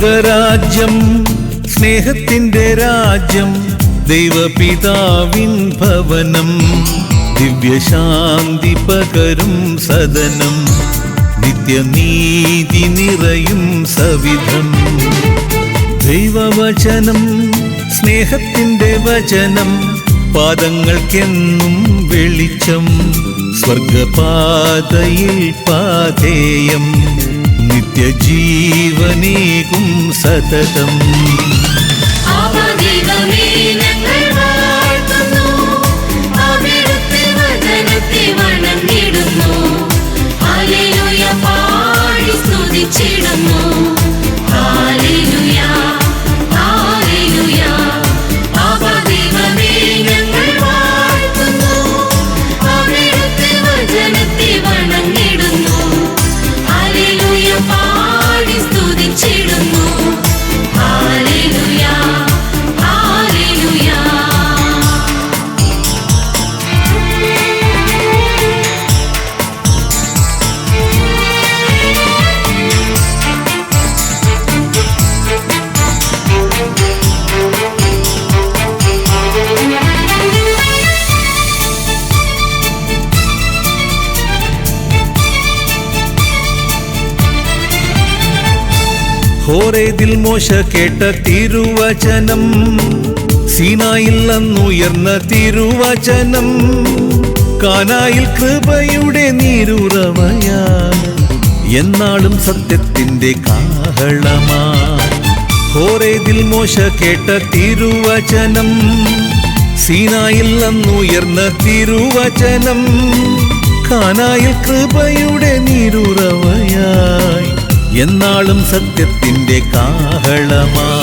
സ്വർഗരാജ്യം സ്നേഹത്തിന്റെ രാജ്യം ദൈവപിതാവിൻ ഭവനം ദിവ്യശാന്തി പകരും സദനം നിത്യനീതി നിറയും സവിധം. ദൈവവചനം സ്നേഹത്തിന്റെ വചനം പാദങ്ങൾക്കെന്നും വെളിച്ചം സ്വർഗപാതയിൽ പാതേയം. നിത്യജീവനേകും സതതം. പാടി സ്തുതിച്ചിടുന്നു. ഹോറേതിൽ മോശ കേട്ട തിരുവചനം. സീനായിൽ അന്നുയർന്ന തിരുവചനം. കാനായിൽ കൃപയുടെ നീരുറവയാ. എന്നാളും സത്യത്തിന്റെ കാഹളമാ. ഹോറേതിൽ മോശ കേട്ട തിരുവചനം. സീനായിൽ അന്നുയർന്ന തിരുവചനം. കാനായിൽ കൃപയുടെ നീരുറവയായി. എന്നാളും സത്യത്തിന്റെ കാഹളമാ.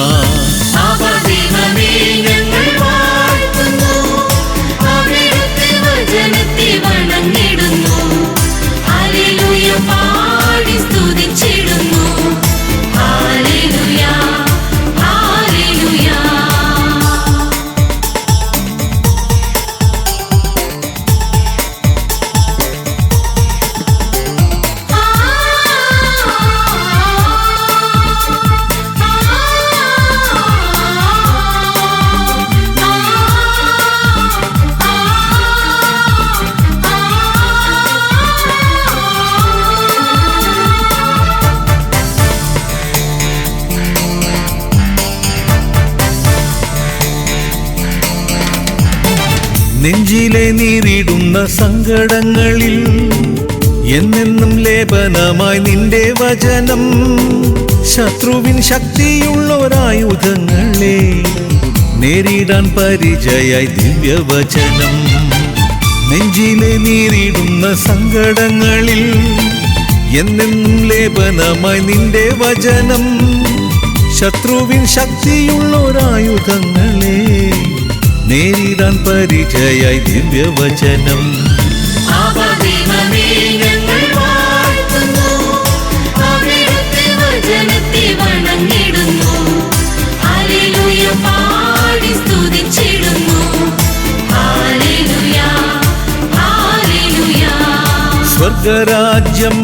സങ്കടങ്ങളിൽ എന്നെന്നും ലേപനമായി നിന്റെ വചനം. ശത്രുവിൻ ശക്തിയുള്ളൊരായുധങ്ങളെ നേരിടാൻ പരിചയായി ദിവ്യവചനം. നെഞ്ചിലെ നേരിടുന്ന സങ്കടങ്ങളിൽ എന്നെന്നും ലേപനമായി നിന്റെ വചനം. ശത്രുവിൻ ശക്തിയുള്ളൊരായുധങ്ങളെ നേരിടാൻ പരിചയായി ദിവ്യവചനം. സ്വർഗരാജ്യം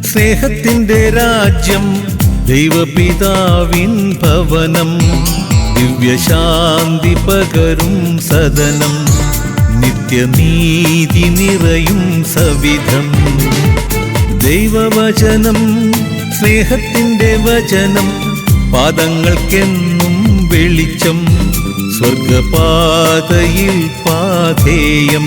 സ്നേഹത്തിന്റെ രാജ്യം ദൈവപിതാവിൻ ഭവനം ദിവ്യശാന്തി പകരും സദനം നിത്യനീതി നിറയും സവിധം. ദൈവവചനം സ്നേഹത്തിന്റെ വചനം പാദങ്ങൾക്കെന്നും വെളിച്ചം സ്വർഗപാതയിൽ പാതേയം.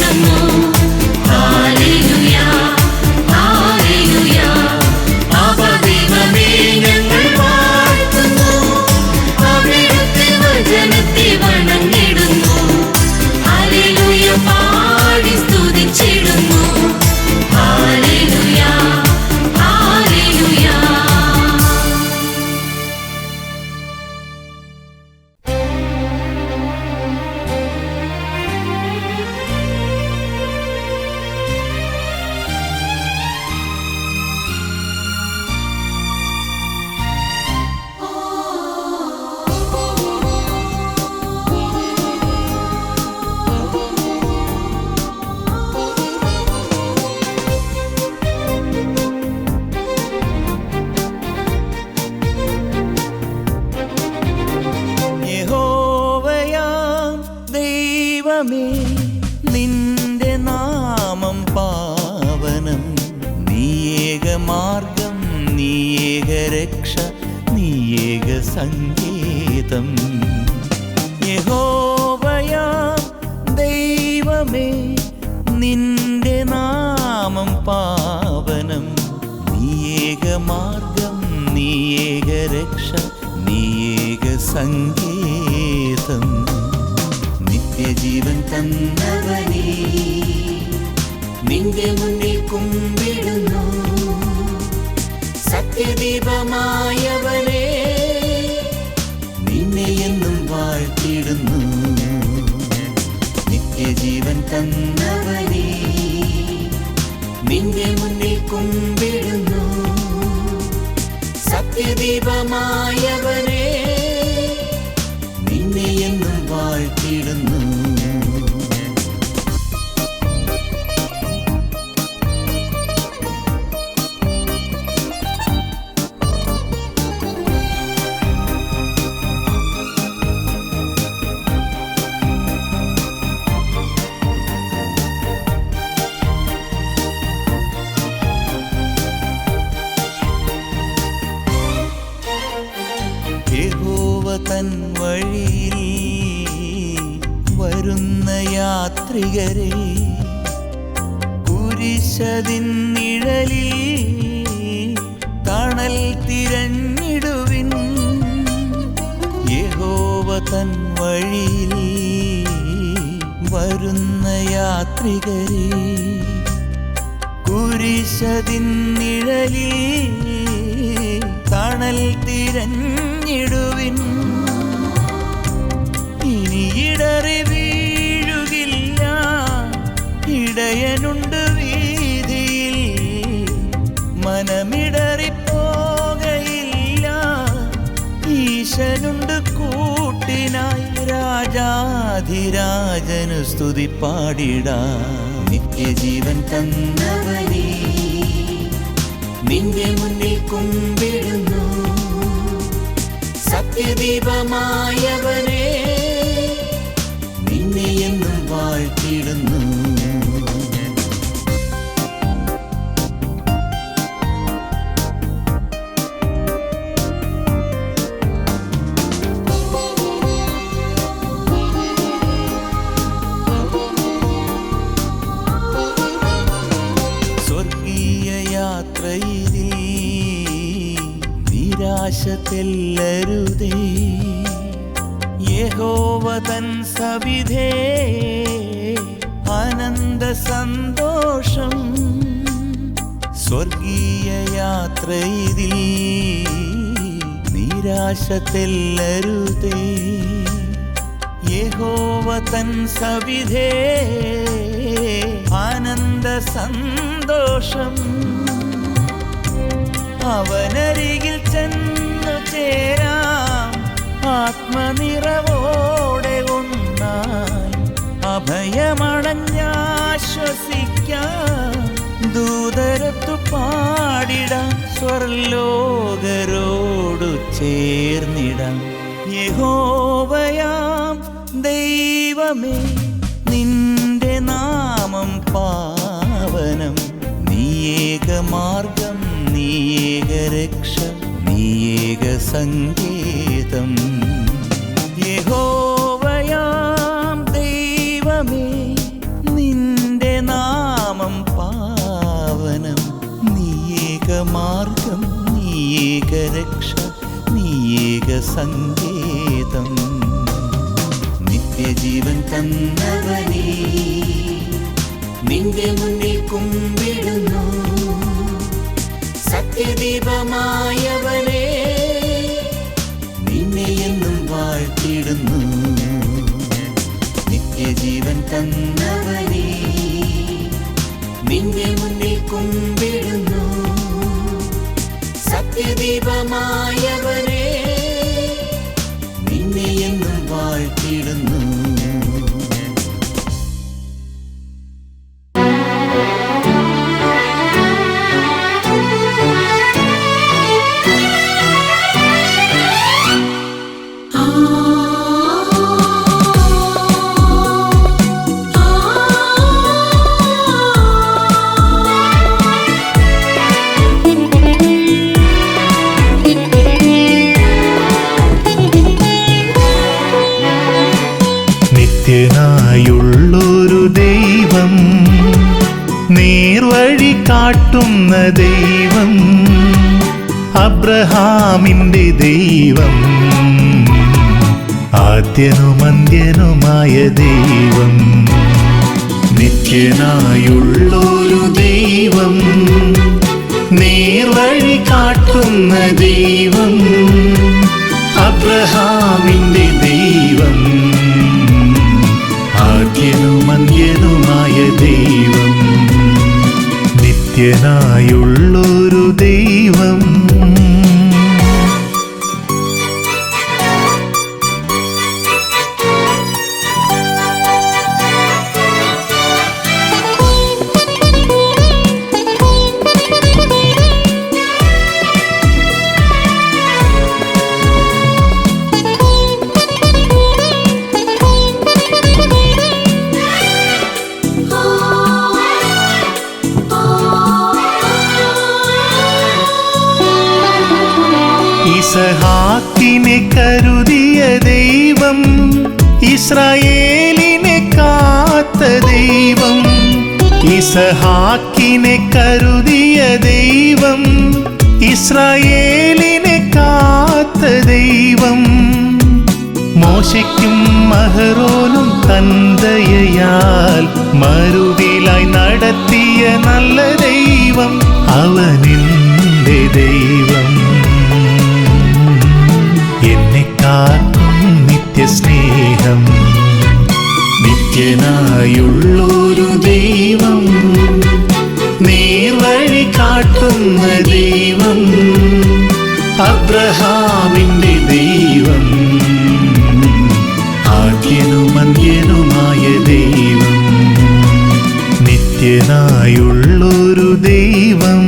കുമ്പിടുന്നു. സത്യദീപമായവനെ നിന്നെ എന്നും വാഴ്ത്തിടുന്നു നിത്യജീവൻ തന്നവനെ നിന്റെ മുന്നിൽ കുമ്പിടുന്നു. സത്യദീപമായവനെ വരുന്ന യാത്രികരെ കുരിശതിൻ നിഴലിൽ തണൽ തിരഞ്ഞിടുവിൻ. യഹോവ തൻ വഴിയിൽ വരുന്ന യാത്രികരെ കുരിശതിൻ നിഴലിൽ തണൽ തിരഞ്ഞിടുവിൻ. ഇനി ഇടയനുണ്ട് വീതിയിൽ മനമിടറിപ്പോകയില്ല. ഈശനുണ്ട് കൂട്ടിനായി രാജാധിരാജനു സ്തുതി പാടിട നിത്യജീവൻ തന്ന നിന്റെ മുന്നിൽ കുമ്പിടുന്നു. സത്യദീപമായവനെ നിരാശ തെല്ലരുതേ യഹോവതൻ സവിധേ ആനന്ദ സന്തോഷം. സ്വർഗീയ യാത്രയിൽ നിരാശ തെല്ലരുതേ യഹോവ തൻ സവിധേ ആനന്ദ സന്തോഷം. പാടിടാം സ്വർലോകരോടു ചേർന്നിടാം. യഹോവയാം ദൈവമേ നിന്റെ നാമം പാവനം. നീയേക മാർഗം നീയേക രക്ഷ നീയേക സങ്കേതം സങ്കേതം. നിത്യജീവൻ തന്നവനേ നിന്റെ കാട്ടുന്ന ദൈവം അബ്രഹാമിന്റെ ദൈവം ആദ്യനുമന്ത്യനുമായ ദൈവം നിത്യനായുള്ളൊരു ദൈവം നേർവഴി കാട്ടുന്ന ദൈവം അബ്രഹാമിന്റെ ദൈവം. നിത്യനായുള്ളൊരു ദൈവം കരുതിയ ദൈവം ഇസ്രായേലിനെ കാത്ത ദൈവം ഇസഹാക്കിനെ കരുതിയ ദൈവം ഇസ്രായേലിനെ കാത്ത ദൈവം. മോശയ്ക്കും മഹറോനും തന്തയാൽ മരുവിലായി നടത്തിയ നല്ല ദൈവം അവനിന്റെ ദൈവം. നിത്യനായുള്ളൊരു ദൈവം നേർവഴി കാട്ടുന്ന ദൈവം അബ്രഹാമിന്റെ ദൈവം ആദ്യനുമന്ത്യനുമായ ദൈവം നിത്യനായുള്ളൊരു ദൈവം.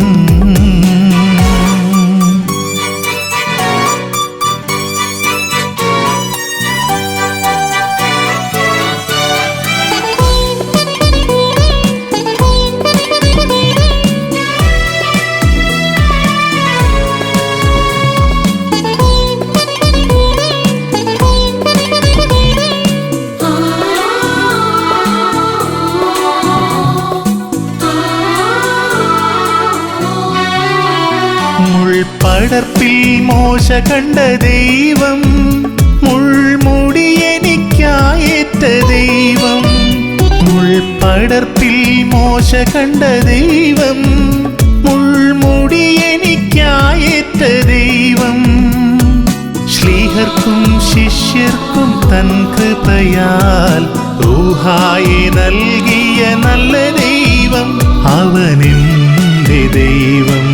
മോശ കണ്ട ദൈവം മുൾമുടി എനിക്കായേറ്റ ദൈവം. മുൾപടർപ്പിൽ മോശ കണ്ട ദൈവം മുൾമുടി എനിക്കായേറ്റ ദൈവം. ശ്ലീഹർക്കും ശിഷ്യർക്കും തൻ കൃപയാൽ ഊഹായി നൽകിയ നല്ല ദൈവം അവനെന്റെ ദൈവം.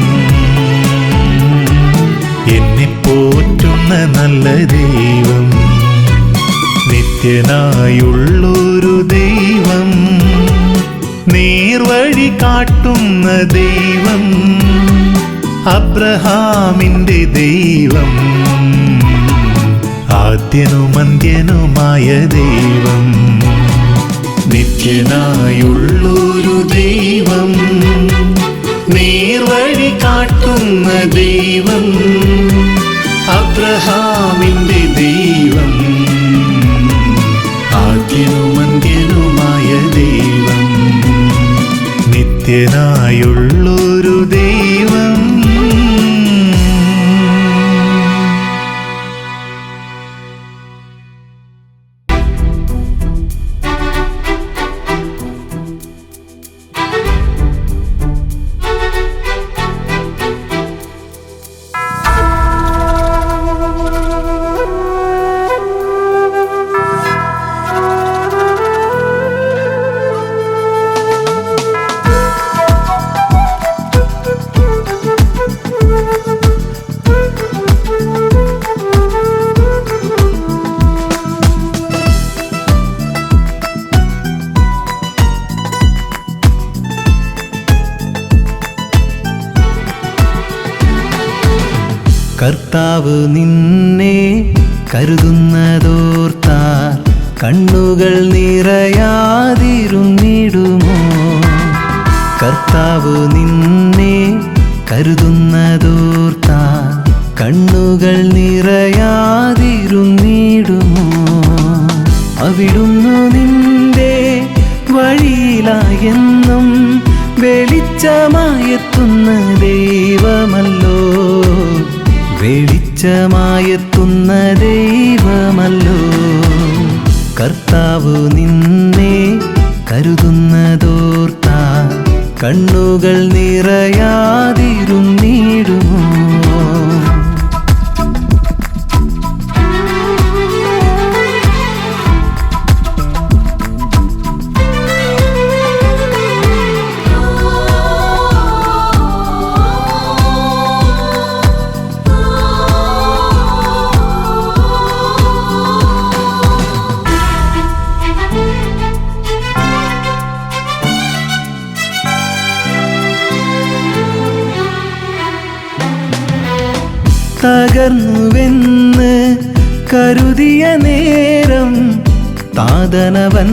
പോറ്റുന്ന നല്ല ദൈവം നിത്യനായുള്ളൊരു ദൈവം നേർവഴി കാട്ടുന്ന ദൈവം അബ്രഹാമിന്റെ ദൈവം ആദ്യനും ആദ്യനുമന്ത്യനുമായ ദൈവം നിത്യനായുള്ളൊരു ദൈവം നേർവഴി കാട്ടുന്ന ദൈവം അബ്രഹാമിന്റെ ദൈവം ആദ്യനും അന്ത്യനുമായ ദൈവം നിത്യനായുള്ളൊരു കർത്താവ് നിന്നെ കരുതുന്നതോർത്താർ കണ്ണുകൾ നിറയാതിരുന്നിടുമോ? കർത്താവ് നിന്നെ കരുതുന്നതോർത്താർ കണ്ണുകൾ നിറയാതിരുന്നിടുമോ? അവിടുന്നു നിന്റെ വഴിയിലായെന്നും വെളിച്ചമായെത്തുന്ന വെളിച്ചമായെത്തുന്ന ദൈവമല്ലോ. കർത്താവ് നിന്നെ കരുതുന്നതോർത്ത. കണ്ണുകൾ നിറയാതിരുന്നിടുമോ കരുതിയ നേരം താതനവൻ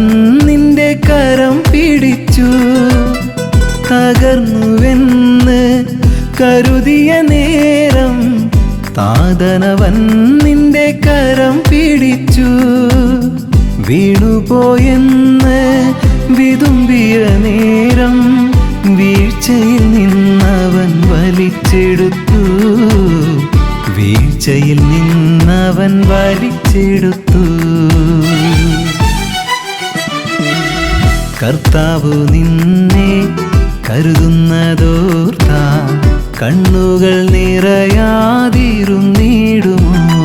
നിന്റെ കരം പിടിച്ചു. തകർന്നുവെന്ന് കരുതിയ നേരം താതനവൻ നിന്റെ കരം പിടിച്ചു. വീണുപോയെന്ന് വിതുമ്പിയ നേരം വീഴ്ചയിൽ നിന്നവൻ വലിച്ചെടുത്തു നിന്നവൻ വലിച്ചെടുത്തു. കർത്താവ് നിന്നെ കരുതുന്നതോർത്ത കണ്ണുകൾ നിറയാതിരുന്നിടുമോ?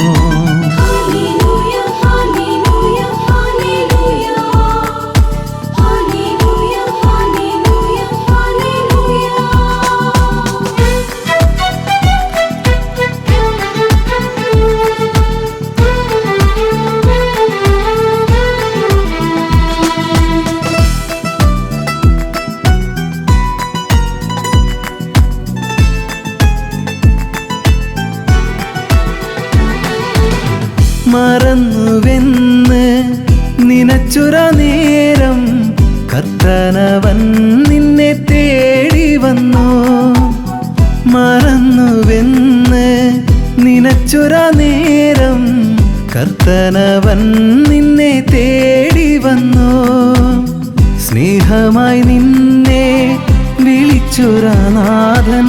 നിനച്ചുര നേരം കർത്തനവൻ നിന്നെ തേടി വന്നു. സ്നേഹമായി നിന്നെ വിളിച്ചുരാനാഥൻ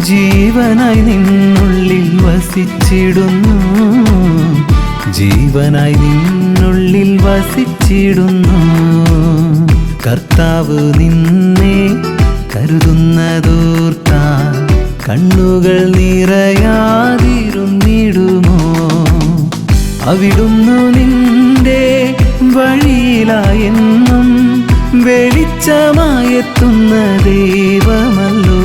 ജീവനായി നിന്നുള്ളിൽ വസിച്ചിടുന്നു. ജീവനായി നിന്നുള്ളിൽ വസിച്ചിടുന്നു. കർത്താവ് നിന്നെ കരുതുന്നതൂർത്ത കണ്ണുകൾ നിറയാതിരുന്നിടുമോ അവിടുന്നു നിന്റെ വഴിയിലായെന്നും വെളിച്ചമായെത്തുന്ന ദൈവമല്ലോ.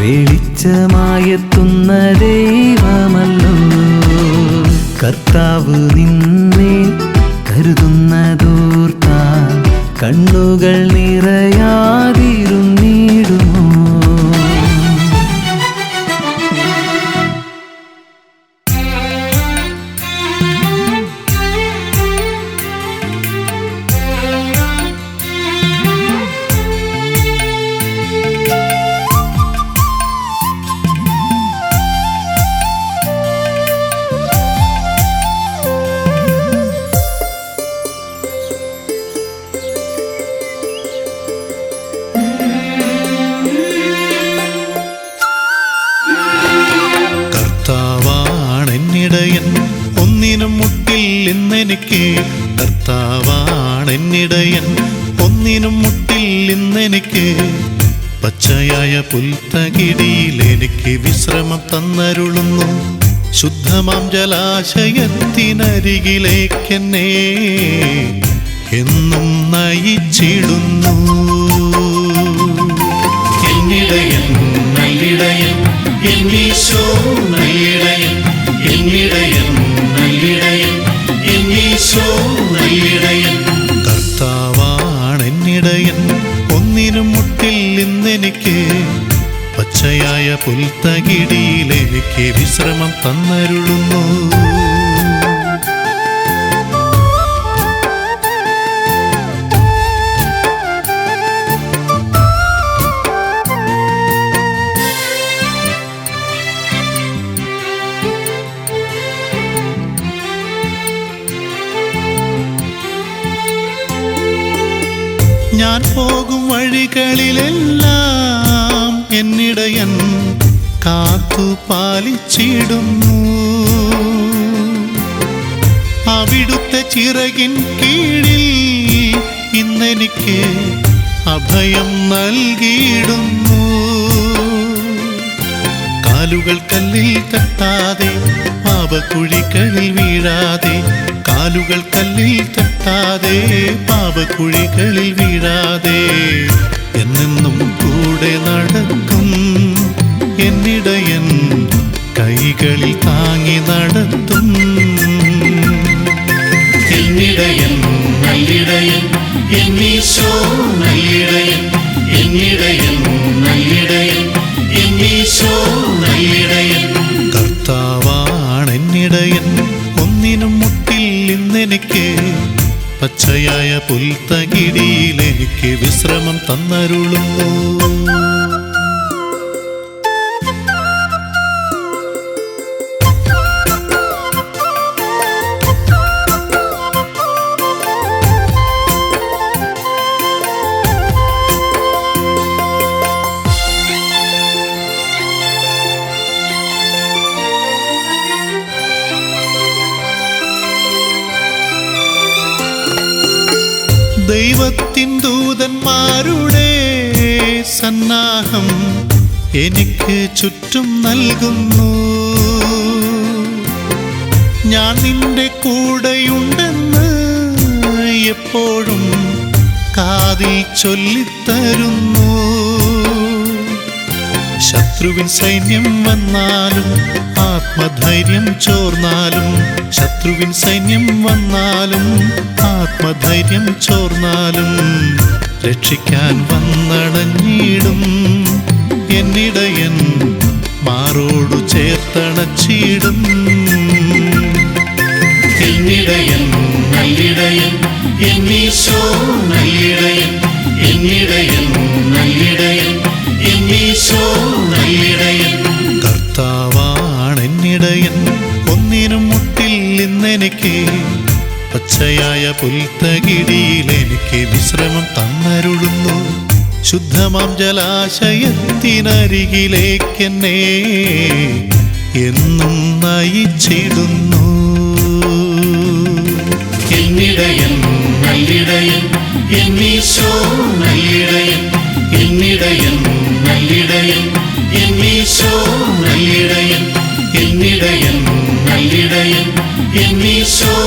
വെളിച്ചമായെത്തുന്ന ദൈവമല്ലോ. കർത്താവ് നിന്നെ കരുതുന്നതോർത്താൽ കണ്ണുകൾ നിറയാതിരുന്നിടുമോ ജലാശയത്തിനരികിലേക്കെന്നെ എന്നും നയിച്ചിടുന്നു. എന്നിടയൻ നല്ലിടയൻ എന്നീശോ നല്ലിടയൻ എന്നിടയൻ നല്ലിടയൻ എന്നീശോ നല്ലിടയൻ. കർത്താവാണെന്നിടയൻ ഒന്നിനും മുട്ടില്ലെന്നെനിക്ക് പച്ചയായ പുൽത്തകിടിയിലേക്ക് വിശ്രമം തന്നരുളുന്നു. വഴികളിലെല്ലാം എന്നിടയൻ കാത്തു പാലിച്ചിടുന്നു. അവിടുത്തെ ചിറകിൻ കീഴിൽ ഇന്നെനിക്ക് അഭയം നൽകിയിടുന്നു. കാലുകൾ കല്ലിൽ തട്ടാതെ പാപക്കുഴികളിൽ വീഴാതെ കാലുകൾ കല്ലിൽ തട്ടാതെ പാപക്കുഴികളിൽ വീഴാതെ എന്നെന്നും കൂടെ നടക്കും. എന്നിടയൻ കൈകളിൽ താങ്ങി നടത്തും. എന്നിടയൻ നല്ലിടയൻ എന്നീശോ നല്ലിടയൻ എന്നിടയൻ നല്ലിടയൻ എന്നീശോ നല്ലിടയൻ. കർത്താവാണ് പച്ചയായ പുൽത്തകിടിയിൽ എനിക്ക് വിശ്രമം തന്നരുളുന്നു. സന്നാഹം എനിക്ക് ചുറ്റും നൽകുന്നു. ഞാൻ നിന്റെ കൂടെയുണ്ടെന്ന് എപ്പോഴും കാതിൽ ചൊല്ലിത്തരുന്നു. ശത്രുവിൻ സൈന്യം വന്നാലും ആത്മധൈര്യം ചോർന്നാലും ശത്രുവിൻ സൈന്യം വന്നാലും ആത്മധൈര്യം ചോർന്നാലും രക്ഷിക്കാൻ വന്നടഞ്ഞിടും എന്നിടയൻ മാറോടു ചേർത്തണച്ചിടും. എന്നിടയൻ നല്ലിടയൻ എന്നീശോ നല്ലിടയൻ എന്നിടയൻ നല്ലിടയൻ എന്നീശോ നല്ലിടയൻ. കർത്താവാണ് എന്നിടയൻ ഒന്നിനും മുട്ടിൽ ഇന്നെനിക്ക് പച്ചയായ പുൽത്തകിടിയിൽ എനിക്ക് വിശ്രമം തന്നരുളുന്നു. ശുദ്ധമാം ജലാശയത്തിനരികിലേക്കെന്നെ എന്നും നയിച്ചിടുന്നു. എന്നിടയൻ നല്ലിടയൻ എന്നിടയൻ നല്ലിടയൻ എന്നീശോ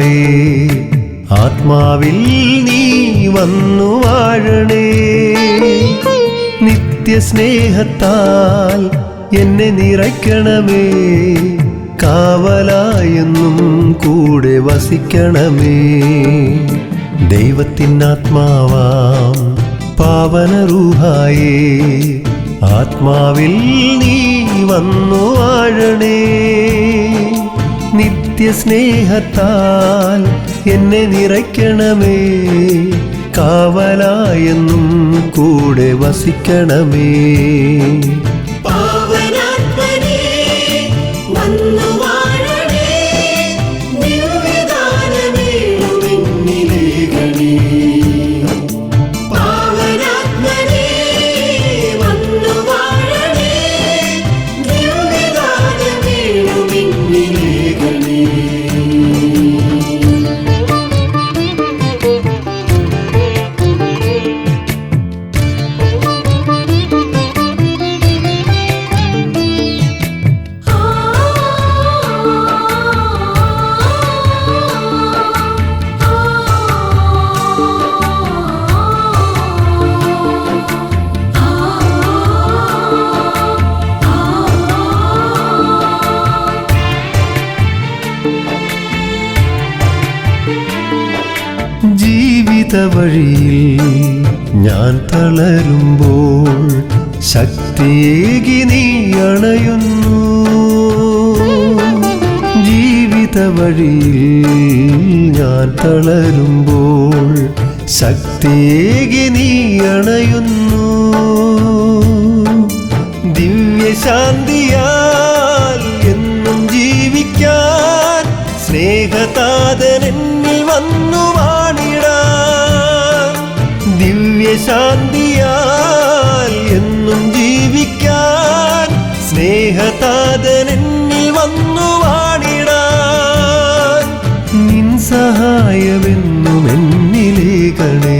പാവനറുഹായേ ആത്മാവിൽ നീ വന്നു വാഴണേ. നിത്യസ്നേഹത്താൽ എന്നെ നിറയ്ക്കണമേ. കാവലായെന്നും കൂടെ വസിക്കണമേ. ദൈവത്തിൻ ദൈവത്തിനാത്മാവാം പാവനരൂഹായേ ആത്മാവിൽ നീ വന്നു വാഴണേ. നിത്യസ്നേഹത്താൽ എന്നെ നിറയ്ക്കണമേ. കാവലായെന്നും കൂടെ വസിക്കണമേ. വഴിയിൽ ഞാൻ തളരുമ്പോൾ ശക്തിയേകി നീ അണയുന്നു. ജീവിത വഴിയിൽ ഞാൻ തളരുമ്പോൾ ശക്തിയേകി നീ അണയുന്നു. ദിവ്യശാന്തിയാൽ എന്നും ജീവിക്കാൻ സ്നേഹതാതൻ എന്നിൽ വന്നു ദിവ്യശാന്തിയാൽ എന്നും ജീവിക്കാൻ സ്നേഹതാതൻ വന്നു വാണിടാൻ നിൻ സഹായമെന്നും എന്നിലേക്കണേ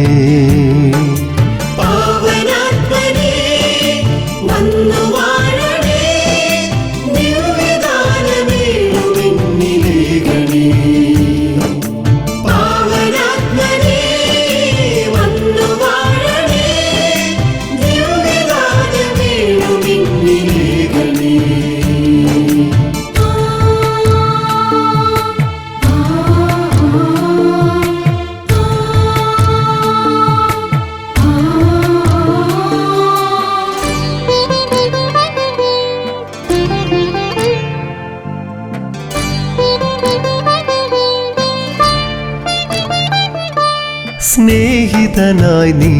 സ്നേഹിതനായി നീ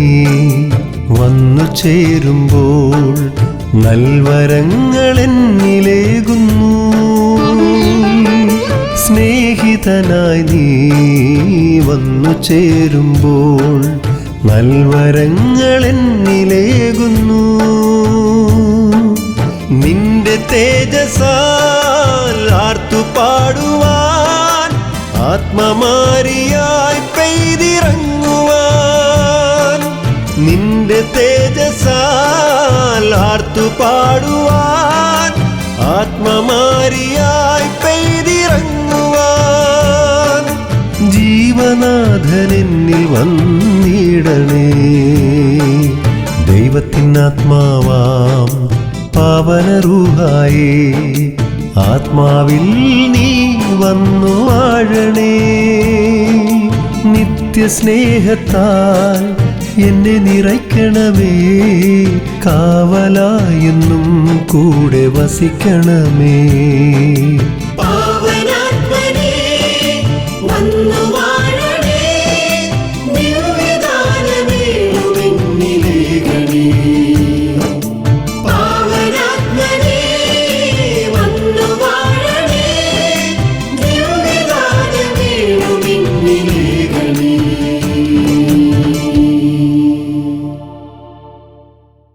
വന്നു ചേരുമ്പോൾ നൽവരങ്ങൾ എന്നിലേകുന്നു സ്നേഹിതനായി നീ വന്നു ചേരുമ്പോൾ നൽവരങ്ങൾ എന്നിലേകുന്നു നിന്റെ തേജസാൽ ആർത്തു പാടുവാൻ ആത്മമാരിയായി പെയ്തിറങ്ങുവാൻ നിന്റെ തേജസാൽ ആർത്തു പാടുവാൻ ആത്മമാരിയായി പെയ്തിറങ്ങുവാൻ ജീവനാഥൻ എന്നിൽ വന്നിടണേ. ദൈവത്തിനാത്മാവാം പാവനറൂഹായേ ആത്മാവിൽ നീ വന്നു വാഴണേ. നിത്യസ്നേഹത്താൽ എന്നെ നിറയ്ക്കണമേ. കാവലായെന്നും കൂടെ വസിക്കണമേ.